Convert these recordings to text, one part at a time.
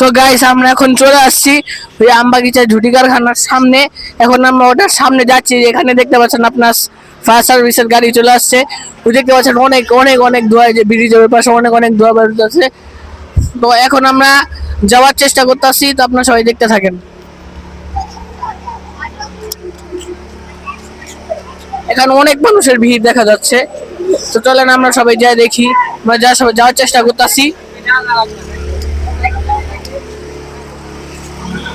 So guys আমরা এখন চলে আসছি ওই আমবাগিচা ঝুটি কারখানার সামনে। এখন আমরা ওটার সামনে যাচ্ছি এখানে দেখতে পাচ্ছেন আপনার ফায়ার সার্ভিসের গাড়ি চলে আসছে। ওই দেখতে পাচ্ছেন অনেক অনেক অনেক ধোয়া যে ব্রিজের পাশে অনেক অনেক ধোয়া বেরোতেছে তো এখন আমরা যাওয়ার চেষ্টা করতেছি, তো আপনারা সবাই দেখতে থাকেন। এখানে অনেক মানুষের ভিড় দেখা যাচ্ছে। তো চলেন আমরা সবাই যাই দেখি, আমরা যা সবাই যাওয়ার চেষ্টা করতেছি।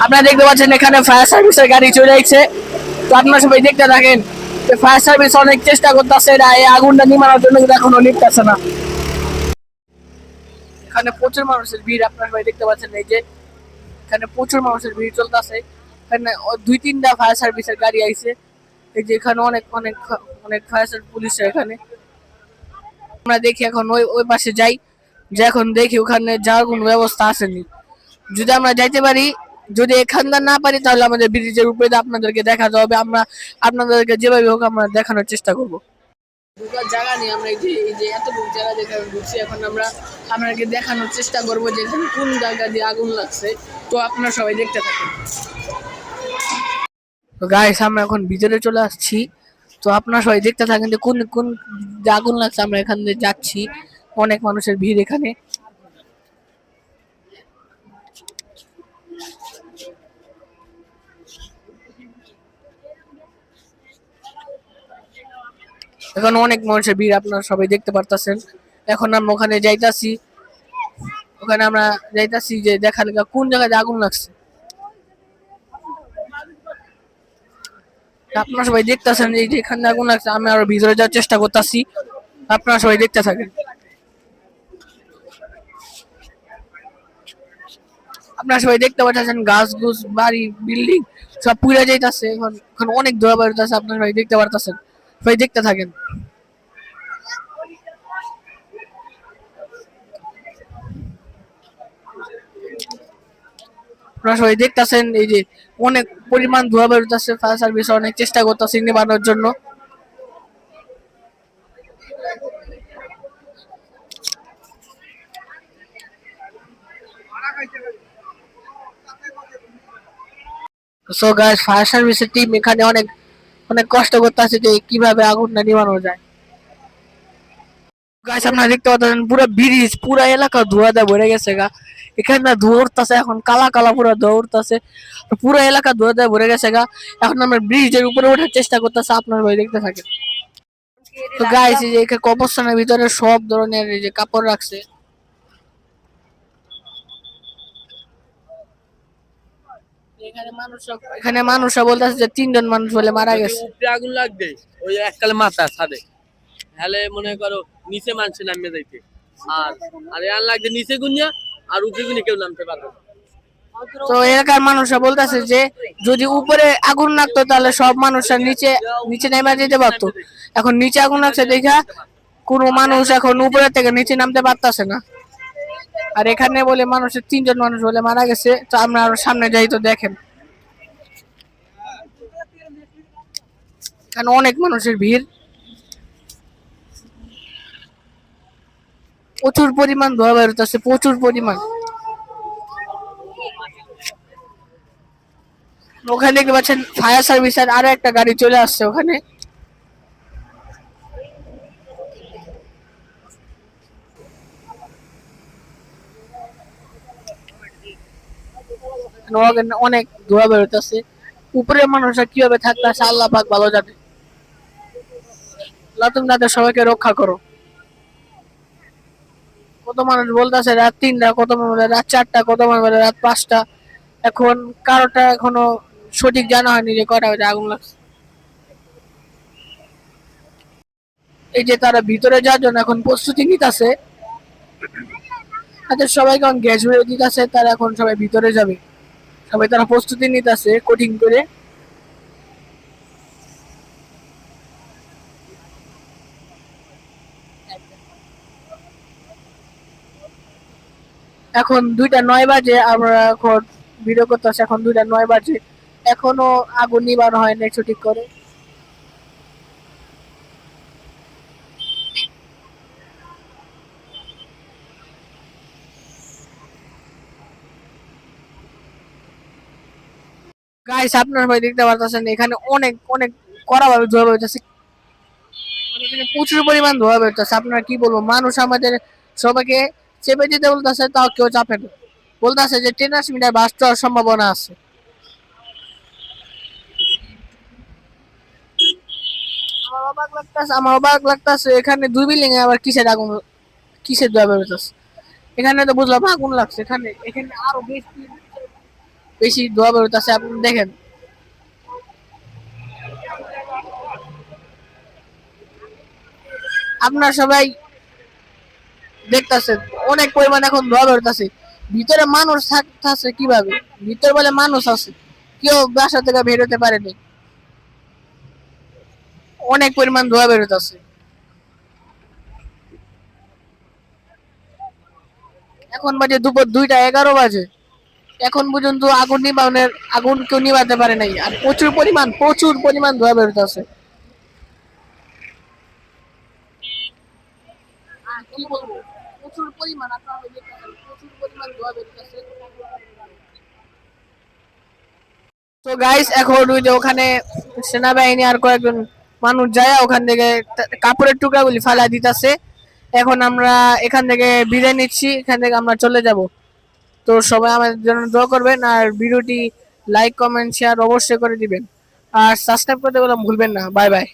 আপনারা দেখতে পাচ্ছেন এখানে ফায়ার সার্ভিসের গাড়ি চলে আসছে তো আপনারা সবাই দেখতে থাকেন ফায়ার সার্ভিস অনেক চেষ্টা করতেছে, এরা এই আগুনটা নিমানোর জন্য কিন্তু এখনও নিপতেছে না। এখানে প্রচুর মানুষের ভিড়, আপনারা সবাই দেখতে পাচ্ছেন এই যে, এখানে প্রচুর মানুষের ভিড় চলতেছে। এখানে দুই তিনটা ফায়ার সার্ভিসের গাড়ি আইছে। এই যে এখানে অনেক অনেক অনেক ফায়ার সার্ভিস পুলিশ এখানে। আমরা দেখি এখন ওই ওই পাশে যাই। যে এখন দেখি ওখানে যাওয়ার কোনো ব্যবস্থা আসেনি। যদি আমরা যাইতে পারি যদি এখানকার না পারি, তাহলে আমাদের ব্রিজের উপরে আপনাদেরকে দেখাতে হবে আমরা আপনাদেরকে যেভাবে হোক আমরা দেখানোর চেষ্টা করব। ঢুকার জায়গা নেই আমরা এই যে এই যে এতটুকু জায়গা যেখানে ঢুকছি এখন আমরা আপনাদেরকে দেখানোর চেষ্টা করব যে এখানে কোন জায়গা দিয়ে আগুন লাগছে। তো আপনারা সবাই দেখতে থাকুন। তো গাইস আমরা এখন ভিতরে চলে আসছি। তো আপনারা সবাই দেখতে থাকেন যে কোন কোন আগুন লাগছে, আমরা এখান দিয়ে যাচ্ছি। অনেক মানুষের ভিড় এখানে। এখন অনেক মানুষের ভিড়, আপনারা সবাই দেখতে পারতাছেন। এখন আমরা ওখানে যাইতাছি। ওখানে আমরা যাইতাছি যে দেখা লেখা কোন জায়গায় আগুন লাগছে। আপনারা সবাই দেখতেছেন যে এখানে আগুন লাগছে, আমি আরও ভিতরে যাওয়ার চেষ্টা করতেছি। আপনারা সবাই দেখতে থাকেন। আপনারা সবাই দেখতে পাচ্ছেন গাছ গুছ বাড়ি, বিল্ডিং সব পুড়ে যাইতাছে। এখন এখন অনেক ধোয়া বেরোতেছে আপনারা সবাই দেখতে পারতেছেন। সবাই দেখতে থাকেন। আপনারা সবাই দেখতেছেন, এই যে অনেক পরিমাণ ধোয়া বেরোতেছে ফায়ার সার্ভিস অনেক চেষ্টা করতেছে নিবানোর জন্য। সো গাইস ফায়ার সার্ভিসের টিম এখানে অনেক অনেক কষ্ট করতেছে যে কীভাবে আগুনটা নিবানো যায়। গাইস আপনারা দেখতে পাচ্ছেন, পুরো ব্রিজ, পুরো এলাকা ধোয়া দিয়ে ভরে গেছে গা। এখানে না ধোয়া উঠতেছে, এখন কালা কালা পুরো উঠতেছে। পুরো এলাকা ধোয়া দিয়ে ভরে গেছে গা। এখন আমরা ব্রিজের উপরে ওঠার চেষ্টা করতেছে, আপনার ভাই দেখতে থাকেন। তো গাইস যে এখানে কবরস্থানের ভিতরে সব ধরনের যে কাপড় রাখছে এখানে মানুষরা বলতেছে যে তিনজন মানুষ বলে মারা গেছে। উপরে আগুন লাগবে ওই এককালে মাথা ছাদে। হলে মনে করো নিচে মানুষ নামিয়ে যাইতে। আর আর আর লাগবে নিচে গুনিয়া আর উপরে গুনি কেউ নামতে পারবে। তো এলাকার মানুষরা বলতেছে যে যদি উপরে আগুন লাগতো তাহলে সব মানুষরা নিচে নিচে নেমে যেতে পারতো। এখন নিচে আগুন লাগছে দেখা কোনো মানুষ এখন উপরে থেকে নিচে নামতে পারতাছে না। আর এখানে বলে মানুষের তিনজন মানুষ বলে মারা গেছে তো আমরা আরও সামনে যাই তো দেখেন। এখানে অনেক মানুষের ভিড়। প্রচুর পরিমাণ ধোয়া বেরোতে বেরোতেছে প্রচুর পরিমাণ। ওখানে দেখতে পাচ্ছেন ফায়ার সার্ভিসের আরও একটা গাড়ি চলে আসছে ওখানে। অনেক ধোয়া বেরোতেছে উপরে মানুষরা কীভাবে থাকতেছে আল্লাহ পাক ভালো জানে। আল্লাহ তুমি তাদের সবাইকে রক্ষা করো। কত মানুষ বলতেছে রাত তিনটা, কত মানুষ বলে রাত চারটা, কত মানুষ বলে রাত পাঁচটা। এখন কারোটা এখনও সঠিক জানা হয়নি যে কটা বাজে আগুন লাগছে। এই যে তারা ভিতরে যাওয়ার জন্য এখন প্রস্তুতি নিতেছে। তাদের সবাইকে এখন গ্যাস বেরো দিতেছে, তারা এখন সবাই ভিতরে যাবে। সবাই তারা প্রস্তুতি নিতেছে কঠিন করে। এখন দুইটা নয় বাজে, আমরা এখন ভিডিও করতেছি, এখন দুইটা নয় বাজে। এখনও আগুন নিবানো হয় নাই সঠিক করে। গাইস আপনার ভাই দেখতে পারতেছেন, এখানে অনেক অনেক কড়া ভাবে ধোয়া বেরোতেছে। প্রচুর পরিমাণ ধোয়া বেরোতেছে। আপনার কি বলব, মানুষ আমাদের সবাইকে চেপে যেতে বলতেছে, তাও কেউ চাপে না। বলতেছে যে টেনার্স মিটার বাস হওয়ার সম্ভাবনা আছে। আমার অবাক লাগতেছে, আমার অবাক লাগতেছে, এখানে দুই বিল্ডিং এ আবার কিসের আগুন, কিসের ধোয়া বেরোতেছে? এখানে তো বুঝলাম আগুন লাগছে, এখানে এখানে আরও বেশি বেশি ধোয়া বেরোতেছে, আপনি দেখেন। আপনার সবাই দেখতাছেন অনেক পরিমাণ এখন ধোয়া বেরোতেছে ভিতরে মানুষ থাকতেছে কীভাবে? ভিতরে বলে মানুষ আছে। কেউ বাসা থেকে বেরোতে পারেনি। অনেক পরিমাণ ধোয়া বেরোতেছে এখন বাজে দুপুর দুইটা, এগারো বাজে। এখন পর্যন্ত আগুন নিবানের আগুন কেউ নিবাতে পারে নাই। আর প্রচুর পরিমাণ প্রচুর পরিমাণ ধোয়া বেরোতেছে আর কি বলব? প্রচুর পরিমাণ আপনারা প্রচুর পরিমাণ ধোয়া বেরোতেছে তো গাইস এখন ওই যে ওখানে সেনাবাহিনী আর কয়েকজন মানুষ যায়, ওখান থেকে কাপড়ের টুকরাগুলি ফালা দিতেছে। এখন আমরা এখান থেকে বিদায় নিচ্ছি, এখান থেকে আমরা চলে যাব। তো সবাই আমাদের জন্য দোয়া করবেন, আর ভিডিওটি লাইক কমেন্ট শেয়ার অবশ্যই করে দিবেন। আর সাবস্ক্রাইব করতে বললাম ভুলবেন না। Bye bye